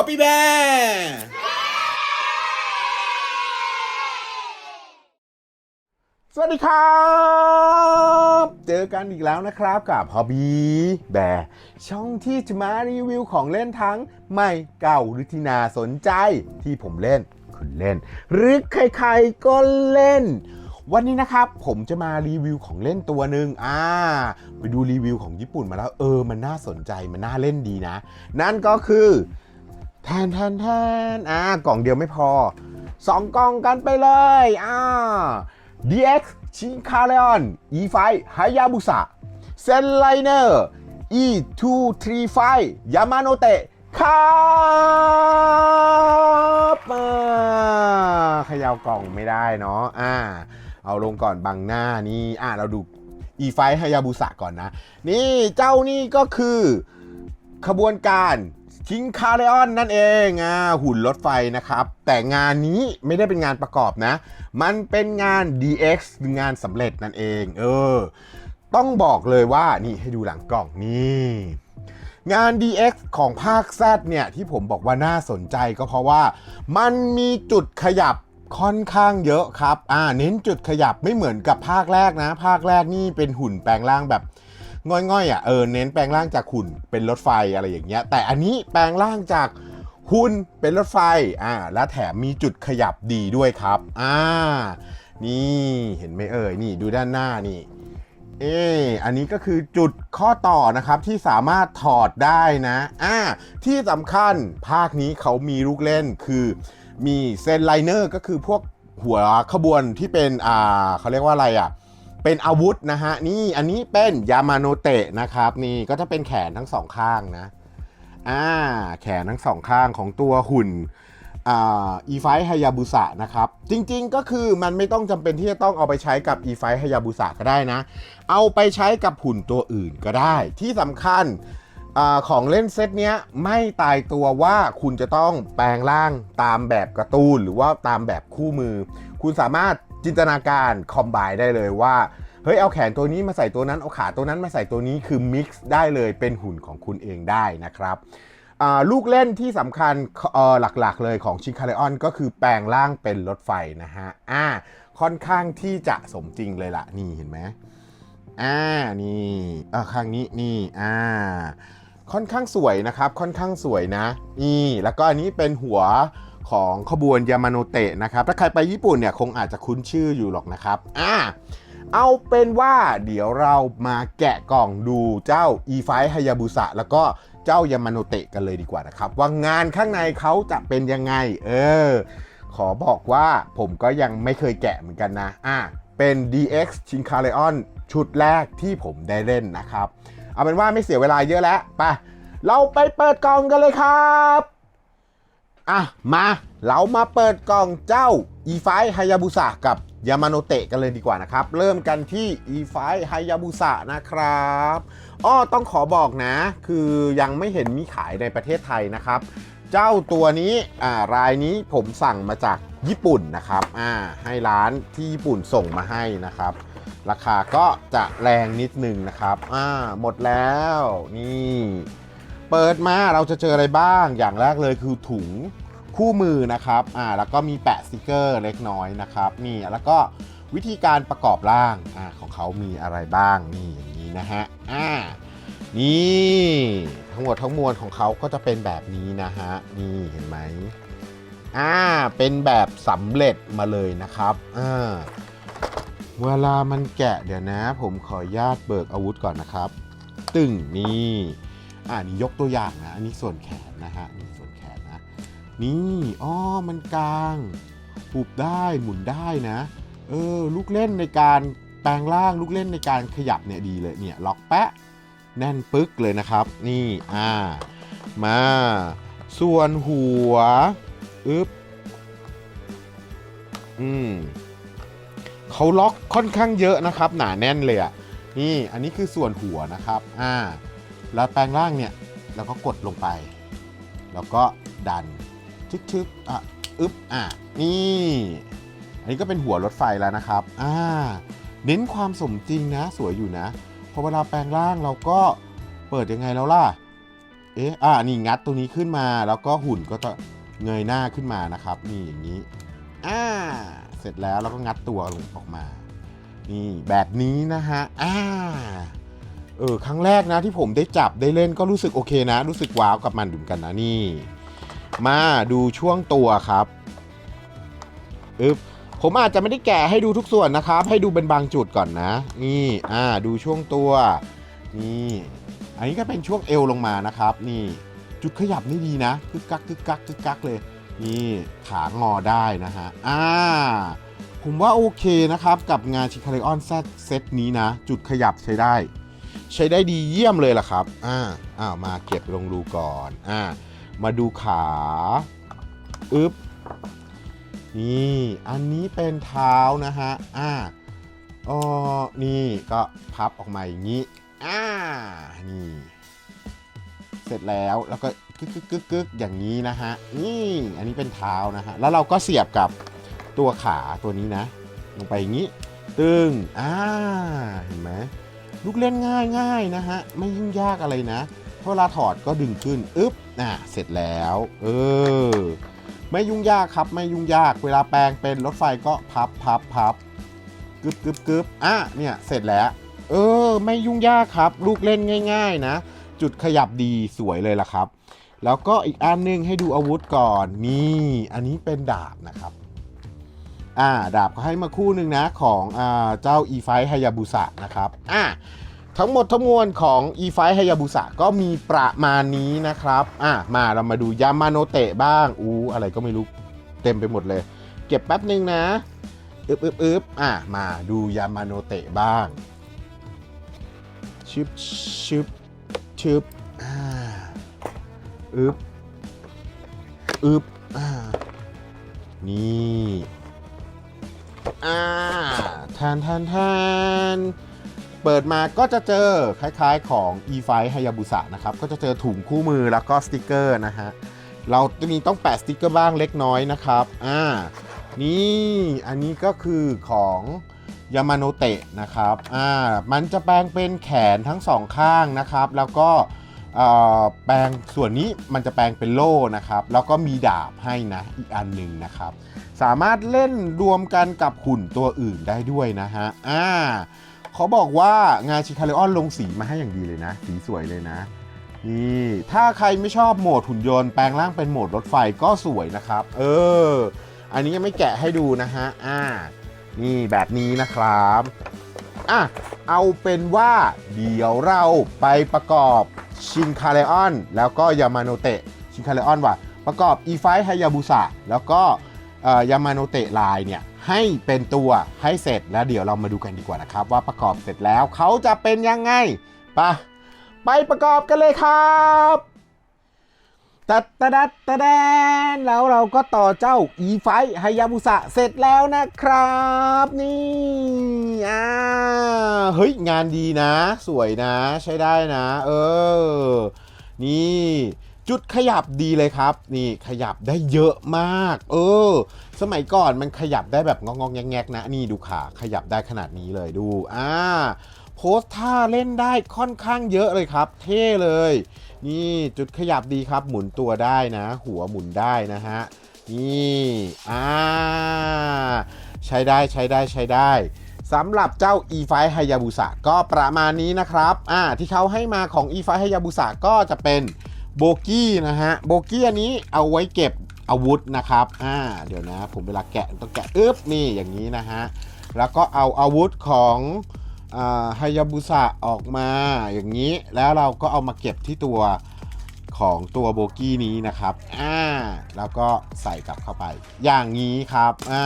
Copy Bear สวัสดีครับ เจอกันอีกแล้วนะครับกับ Hobby Bear ช่องที่จะมารีวิวของเล่นทั้งใหม่เก่าหรือที่นาสนใจที่ผมเล่น คุณเล่น หรือใครๆก็เล่นวันนี้นะครับผมจะมารีวิวของเล่นตัวหนึ่งอ่า ไปดูรีวิวของญี่ปุ่นมาแล้ว เออ มันน่าสนใจมันน่าเล่นดีนะ นั่นก็คือ แทนแทนแทนอ่ากล่องเดียวไม่พอสองกล่องกันไปเลยอ่า DX ชิคาเลออน E5 ฮายาบุสะเซนไลเนอร์ E235 ยามาโนเตะครับอ่าขยาวกล่องไม่ได้เนาะอ่า เอาลงก่อนบังหน้านี่อ่าเราดู E5 ฮายาบุสะก่อนนะ นี่เจ้านี่ก็คือขบวนการ คิงคาเ e ออนนั่นเองอ่าหุ่นรถไฟนะครับ แต่งานนี้ไม่ได้เป็นงานประกอบนะ มันเป็นงาน DX งานสำเร็จนั่นเอง เออ ต้องบอกเลยว่านี่ให้ดูหลังกล่องนี่งาน DX ของภาค Z เนี่ย ที่ผมบอกว่าน่าสนใจก็เพราะว่า มันมีจุดขยับค่อนข้างเยอะครับ อ่า เน้นจุดขยับไม่เหมือนกับภาคแรกนะ ภาคแรกนี่เป็นหุ่นแปลงร่างแบบ ง่อยๆอะเออเน้นแปลงร่างจากหุ่นเป็นรถไฟอะไรอย่างเงี้ย แต่อันนี้แปลงร่างจากหุ่นเป็นรถไฟอ่าและแถมมีจุดขยับดีด้วยครับอ่านี่เห็นไหมเอ่ยนี่ดูด้านหน้านี่เอออันนี้ก็คือจุดข้อต่อนะครับที่สามารถถอดได้นะอ่าที่สำคัญภาคนี้เขามีลูกเล่นคือ มีเซนไลเนอร์ก็คือพวกหัวขบวนที่เป็นอ่าเขาเรียกว่าอะไรอะ เป็นอาวุธนะฮะนี่อันนี้เป็นยามาโนเตะนะครับนี่ก็จะเป็นแขนทั้งสองข้างนะอ่าแขนทั้งสองข้างของตัวหุ่นอีไฟฮายาบุสะนะครับ จริงๆก็คือมันไม่ต้องจำเป็นที่จะต้องเอาไปใช้กับอีไฟฮายาบุสะก็ได้นะ เอาไปใช้กับหุ่นตัวอื่นก็ได้ ที่สำคัญอของเล่นเซตเนี้ยไม่ตายตัวว่าคุณจะต้องแปลงร่างตามแบบการ์ตูนหรือว่าตามแบบคู่มือ คุณสามารถ จินตนาการคอมไบได้เลยว่าเฮ้ยเอาแขนตัวนี้มาใส่ตัวนั้นเอาขาตัวนั้นมาใส่ตัวนี้คือมิกซ์ได้เลยเป็นหุ่นของคุณเองได้นะครับลูกเล่นที่สำคัญหลักๆเลยของชิคาเลออนก็คือแปลงร่างเป็นรถไฟนะฮะอ่าค่อนข้างที่จะสมจริงเลยล่ะนี่เห็นไหมอ่านี่อ่าข้างนี้นี่อ่าค่อนข้างสวยนะครับค่อนข้างสวยนะนี่แล้วก็อันนี้เป็นหัว ของขบวนยามาโนเตะนะครับ ถ้าใครไปญี่ปุ่นเนี่ยคงอาจจะคุ้นชื่ออยู่หรอกนะครับอ่าเอาเป็นว่าเดี๋ยวเรามาแกะกล่องดูเจ้า E5 ฮายาบุสะแล้วก็เจ้ายามาโนเตะกันเลยดีกว่านะครับ ว่างานข้างในเขาจะเป็นยังไง เออ ขอบอกว่าผมก็ยังไม่เคยแกะเหมือนกันนะ อ่าเป็น DX ชินคาเลออนชุดแรกที่ผมได้เล่นนะครับ เอาเป็นว่าไม่เสียเวลาเยอะแล้ว ไป เราไปเปิดกล่องกันเลยครับ อะ มาเรามาเปิดกล่องเจ้า E5 ฮายาบุสะกับยามาโนเตะกันเลยดีกว่านะครับ เริ่มกันที่ E5 ฮายาบุสะนะครับอ้อต้องขอบอกนะ คือยังไม่เห็นมีขายในประเทศไทยนะครับ เจ้าตัวนี้อ่ารายนี้ผมสั่งมาจากญี่ปุ่นนะครับอ่าให้ร้านที่ญี่ปุ่นส่งมาให้นะครับ ราคาก็จะแรงนิดนึงนะครับอ่าหมดแล้วนี่ เปิดมาเราจะเจออะไรบ้าง อย่างแรกเลยคือถุงคู่มือนะครับ อ่า แล้วก็มีแปะสติกเกอร์เล็กน้อยนะครับ นี่ แล้วก็วิธีการประกอบร่าง อ่า ของเขามีอะไรบ้าง นี่ อย่างนี้นะฮะ อ่า นี่ ทั้งหมดทั้งมวลของเขาก็จะเป็นแบบนี้นะฮะ นี่ เห็นไหมอ่า เป็นแบบสำเร็จมาเลยนะครับ อ่า เวลามันแกะเดี๋ยวนะ ผมขออนุญาตเบิกอาวุธก่อนนะครับ ตึงนี่ อ่านี่ยกตัวอย่างนะ อันนี้ส่วนแขนนะฮะนี่ส่วนแขนนะ นี่อ้อมันกลางปุบได้หมุนได้นะ เออลูกเล่นในการแปลงร่างลูกเล่นในการขยับเนี่ยดีเลยเนี่ยล็อกแปะแน่นปึ๊กเลยนะครับ นี่อ่ามา ส่วนหัวอึ๊บอืมเขาล็อกค่อนข้างเยอะนะครับ หนาแน่นเลยอะ่ะนี่อันนี้คือส่วนหัวนะครับ อ่า แล้วแปลงร่างเนี่ยแล้วก็กดลงไป แล้วก็ดันชึกๆอะอึ๊บอะนี่ อันนี้ก็เป็นหัวรถไฟแล้วนะครับอ่าเน้นความสมจริงนะสวยอยู่นะพอเวลาแปลงร่างเราก็เปิดยังไงแล้วล่ะเอ๊ะอ่านี่งัดตัวนี้ขึ้นมาแล้วก็หุ่นก็จะเงยหน้าขึ้นมานะครับ นี่อย่างนี้อ่าเสร็จแล้วแล้วก็งัดตัวลงออกมา นี่แบบนี้นะฮะอ่า เออครั้งแรกนะที่ผมได้จับได้เล่นก็รู้สึกโอเคนะ รู้สึกว้าวกับมันเหมือนกันนะนี่ มาดูช่วงตัวครับอึบผมอาจจะไม่ได้แกะให้ดูทุกส่วนนะครับ ให้ดูเป็นบางจุดก่อนนะ นี่อ่าดูช่วงตัว นี่อันนี้ก็เป็นช่วงเอวลงมานะครับ นี่จุดขยับนี่ดีนะกึกกักกึกกักกึกกักเลย นี่ขางอได้นะฮะอ่าผมว่าโอเคนะครับกับงานชิคาริออนแซเซตนี้นะ จุดขยับใช้ได้ ใช้ได้ดีเยี่ยมเลยล่ะครับ อ่าอ้าวมาเก็บลงรูก่อน อ่า มาดูขาอึ๊บ นี่ อันนี้เป็นเท้านะฮะ อ่าอ๋อนี่ก็พับออกมาอย่างนี้ อ่า นี่ เสร็จแล้ว แล้วก็กึกกึกกึกกึกอย่างนี้นะฮะ นี่ อันนี้เป็นเท้านะฮะ แล้วเราก็เสียบกับตัวขาตัวนี้นะ ลงไปอย่างนี้ ตึง อ่า เห็นไหม ลูกเล่นง่ายง่ายนะฮะ ไม่ยุ่งยากอะไรนะเวลาถอดก็ดึงขึ้นอึ๊บอะเสร็จแล้ว เออ ไม่ยุ่งยากครับ ไม่ยุ่งยาก เวลาแปลงเป็นรถไฟก็พับพับพับกึบกึบกึบอะเนี่ยเสร็จแล้ว เออ ไม่ยุ่งยากครับ ลูกเล่นง่าย ๆ นะ จุดขยับดีสวยเลยล่ะครับ แล้วก็อีกอันหนึงให้ดูอาวุธก่อน นี่ อันนี้เป็นดาบนะครับ อ่าดาบเขาให้มาคู่หนึ่งนะของอ่าเจ้า e 5 h a y a b u s a นะครับอ่าทั้งหมดทั้งมวลของ e 5 h a y a b u s a ก็มีประมาณนี้นะครับอะมาเรามาดูยามาโนเตะบ้างอู้อะไรก็ไม่รู้เต็มไปหมดเลย เก็บแป๊บหนึ่งนะอึบอึบอึบอะมาดูยามาโนเตะบ้างชึบชึบชึบอ่าอึบอึบอ่านี่ อ่าแทนแทนแทนเปิดมาก็จะเจอคล้ายๆของ e5 Hayabusa นะครับ ก็จะเจอถุงคู่มือแล้วก็สติกเกอร์นะฮะ เราจะมีต้องแปะสติกเกอร์บ้างเล็กน้อยนะครับ อ่า นี่อันนี้ก็คือของยามาโนเตะนะครับ อ่า มันจะแปลงเป็นแขนทั้งสองข้างนะครับ แล้วก็แปลงส่วนนี้มันจะแปลงเป็นโล่นะครับ แล้วก็มีดาบให้นะอีกอันหนึ่งนะครับ สามารถเล่นรวมกันกับหุ่นตัวอื่นได้ด้วยนะฮะอ่าเขาบอกว่างานชิคาเลออนลงสีมาให้อย่างดีเลยนะ สีสวยเลยนะนี่ถ้าใครไม่ชอบโหมดหุ่นยนต์แปลงร่างเป็นโหมดรถไฟก็สวยนะครับ เออ อันนี้ยังไม่แกะให้ดูนะฮะอ่านี่แบบนี้นะครับอะเอาเป็นว่าเดี๋ยวเราไปประกอบชินคาเลออนแล้วก็ยามาโนเตะชินคาเลออนว่ะประกอบ e 5 h a y a b u s a แล้วก็ ยามาโนเตะลายเนี่ยให้เป็นตัวให้เสร็จแล้วเดี๋ยวเรามาดูกันดีกว่านะครับ ว่าประกอบเสร็จแล้วเขาจะเป็นยังไงไปะไปประกอบกันเลยครับตัดตะดัดตะแดนแล้วเราก็ต่อเจ้า e 5 h a y a b u s a เสร็จแล้วนะครับ นี่อ่าเฮ้ยงานดีนะ สวยนะ ใช้ได้นะ เออ นี่ จุดขยับดีเลยครับ นี่ขยับได้เยอะมาก เออ สมัยก่อนมันขยับได้แบบงองๆแงกๆนะ นี่ดูขาขยับได้ขนาดนี้เลยดู อ่า โพสท่าเล่นได้ค่อนข้างเยอะเลยครับ เท่เลย นี่จุดขยับดีครับ หมุนตัวได้นะ หัวหมุนได้นะฮะ นี่ อ่า ใช้ได้ใช้ได้ใช้ได้สำหรับเจ้า e5 Hayabusa ก็ประมาณนี้นะครับ อ่า ที่เขาให้มาของ e5 Hayabusa ก็จะเป็น โบกี้นะฮะ โบกี้อันนี้เอาไว้เก็บอาวุธนะครับ อ่า เดี๋ยวนะ ผมเวลาแกะต้องแกะอึ๊บนี่อย่างนี้นะฮะ แล้วก็เอาอาวุธของฮายาบุสะออกมาอย่างนี้ แล้วเราก็เอามาเก็บที่ตัวของตัวโบกี้นี้นะครับ อ่า แล้วก็ใส่กลับเข้าไป อย่างนี้ครับ อ่า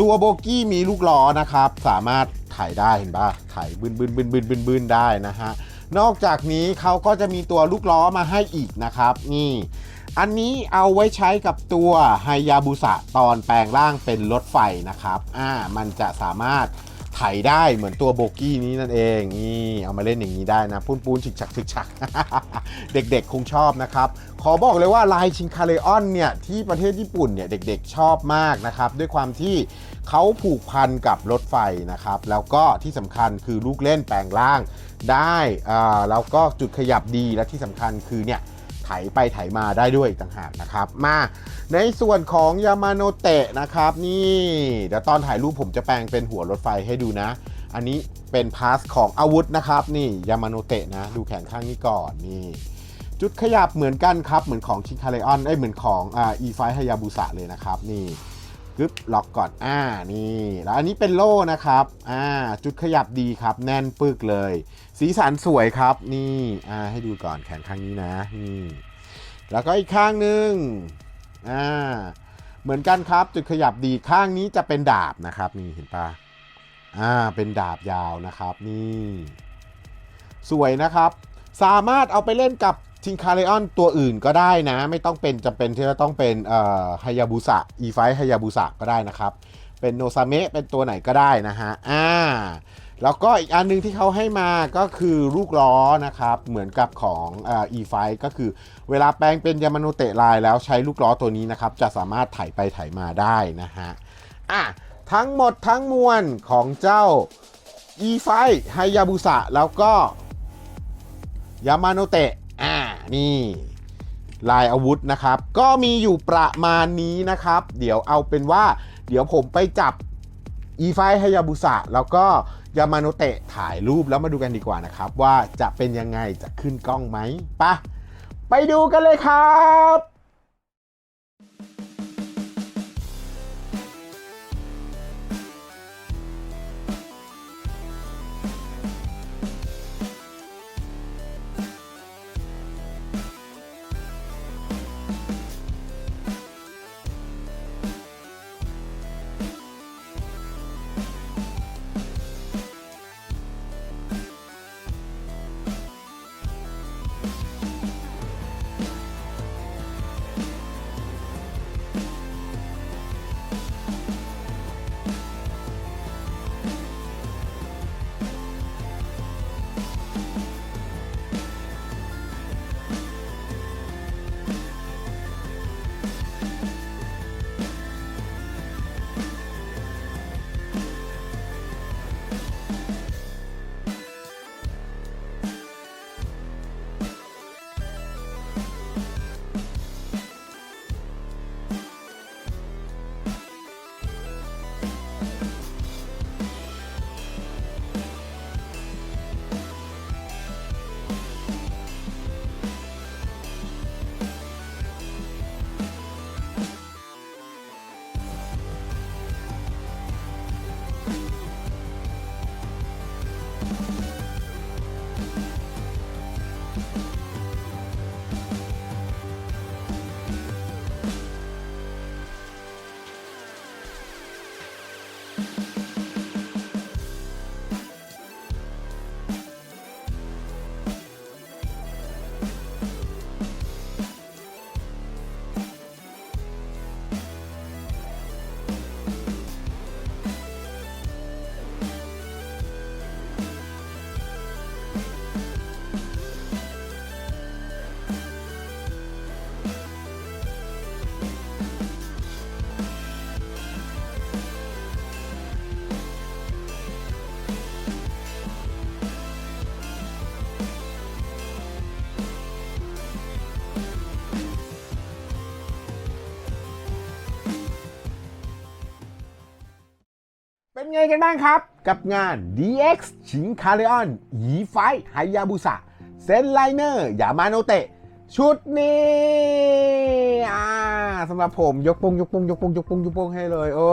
ตัวโบกี้มีลูกล้อนะครับ สามารถถ่ายได้เห็นปะถ่ายบึนบึนบึนบึนบึนบึนได้นะฮะ นอกจากนี้เขาก็จะมีตัวลูกล้อมาให้อีกนะครับ นี่ อันนี้เอาไว้ใช้กับตัวไฮยาบุสะตอนแปลงร่างเป็นรถไฟนะครับ อ่า มันจะสามารถ ไถได้เหมือนตัวโบกี้นี้นั่นเองนี่เอามาเล่นอย่างนี้ได้นะปูนปูนฉิกฉักฉิกฉักเด็กๆ คงชอบนะครับ ขอบอกเลยว่าลายชิงคาเลออนเนี่ยที่ประเทศญี่ปุ่นเนี่ยเด็กๆชอบมากนะครับ ด้วยความที่เขาผูกพันกับรถไฟนะครับ แล้วก็ที่สำคัญคือลูกเล่นแปลงร่างได้อ่าแล้วก็จุดขยับดีและที่สำคัญคือเนี่ย ไถไปไถมาได้ด้วยอีกต่างหากนะครับ มาในส่วนของยามาโนเตะนะครับ นี่เดี๋ยวตอนถ่ายรูปผมจะแปลงเป็นหัวรถไฟให้ดูนะ อันนี้เป็นพาสของอาวุธนะครับ นี่ยามาโนเตะนะ ดูแขนข้างนี้ก่อนนี่จุดขยับเหมือนกันครับ เหมือนของชิคาเลออนเอ้ยเหมือนของอ่าอีไฟฮายาบุสะเลยนะครับ นี่ กึบล็อกก่อนอ่านี่แล้วอันนี้เป็นโล่นะครับอ่าจุดขยับดีครับ แน่นปึกเลย สีสันสวยครับนี่อ่าให้ดูก่อนแขนข้างนี้นะนี่แล้วก็อีกข้างหนึ่งอ่าเหมือนกันครับ จุดขยับดีข้างนี้จะเป็นดาบนะครับนี่เห็นปะอ่าเป็นดาบยาวนะครับนี่ สวยนะครับ สามารถเอาไปเล่นกับ ทิงคาเลออนตัวอื่นก็ได้นะ ไม่ต้องเป็นจำเป็นที่จะต้องเป็นฮายาบุสะอีไฟฮายาบุสะก็ได้นะครับ เป็นโนซาเมะเป็นตัวไหนก็ได้นะฮะอ่าแล้วก็อีกอันหนึงที่เขาให้มาก็คือลูกล้อนะครับ เหมือนกับของอ่อ e 5ก็คือเวลาแปลงเป็นยามาโนเตะลายแล้วใช้ลูกล้อตัวนี้นะครับ จะสามารถไถไปไถมาได้นะฮะอะทั้งหมดทั้งมวลของเจ้า e 5ฮายาบุสะแล้วก็ยามาโนเตะ นี่ลายอาวุธนะครับ ก็มีอยู่ประมาณนี้นะครับ เดี๋ยวเอาเป็นว่า เดี๋ยวผมไปจับอีไฟฮายาบุสะแล้วก็ยามาโนเตะถ่ายรูปแล้วมาดูกันดีกว่านะครับ ว่าจะเป็นยังไงจะขึ้นกล้องไหมปะไปดูกันเลยครับ เป็นไงกันบ้างครับ กับงาน DX ชิงคาเลออนยีไฟไฮยาบุสะเซนไลเนอร์ยามาโนเตะ ชุดนี้อ่าสำหรับผมยกโปงยกโปงยกโปงยกโปงยกโปงให้เลย โอ้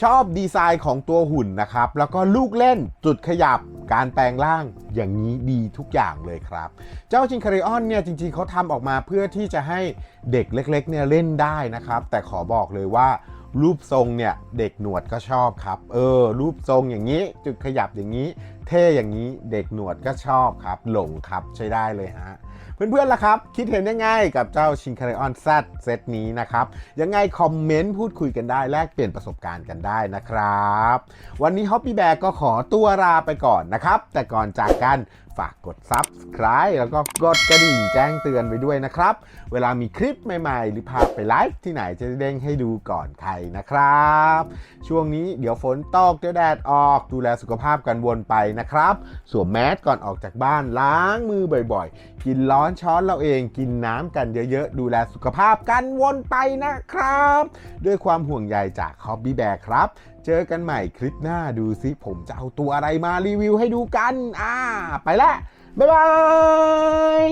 ชอบดีไซน์ของตัวหุ่นนะครับ แล้วก็ลูกเล่นจุดขยับการแปลงร่างอย่างนี้ดีทุกอย่างเลยครับ เจ้าจิงคาริออนเนี่ยจริงๆเขาทำออกมาเพื่อที่จะให้เด็กเล็กๆเนี่ยเล่นได้นะครับ แต่ขอบอกเลยว่า รูปทรงเนี่ยเด็กหนวดก็ชอบครับ เออ รูปทรงอย่างนี้ จุดขยับอย่างนี้ เท่อย่างนี้เด็กหนวดก็ชอบครับ หลงครับใช้ได้เลยฮะเพื่อนๆล่ะครับ คิดเห็นยังไงกับเจ้าชิงคาริออนแซดเซตนี้นะครับ ยังไงคอมเมนต์พูดคุยกันได้แลกเปลี่ยนประสบการณ์กันได้นะครับ วันนี้ฮอปปี้แบกก็ขอตัวลาไปก่อนนะครับ แต่ก่อนจากกันฝากกด Subscribe แล้วก็กดกระดิ่งแจ้งเตือนไว้ด้วยนะครับ เวลามีคลิปใหม่ๆ หรือพาไปไลฟ์ที่ไหนจะเด้งให้ดูก่อนใครนะครับ ช่วงนี้เดี๋ยวฝนตกเดี๋ยวแดดออกดูแลสุขภาพกันวนไปนะครับ สวมแมสก่อนออกจากบ้านล้างมือบ่อยๆ กินร้อนช้อนเราเองกินน้ำกันเยอะๆ ดูแลสุขภาพกันวนไปนะครับ ด้วยความห่วงใยจากฮอบบี้แบร์ครับ เจอกันใหม่คลิปหน้าดูซิผมจะเอาตัวอะไรมารีวิวให้ดูกัน อ่า ไปแล้วบ๊ายบาย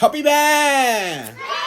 ฮอปปี้แบร์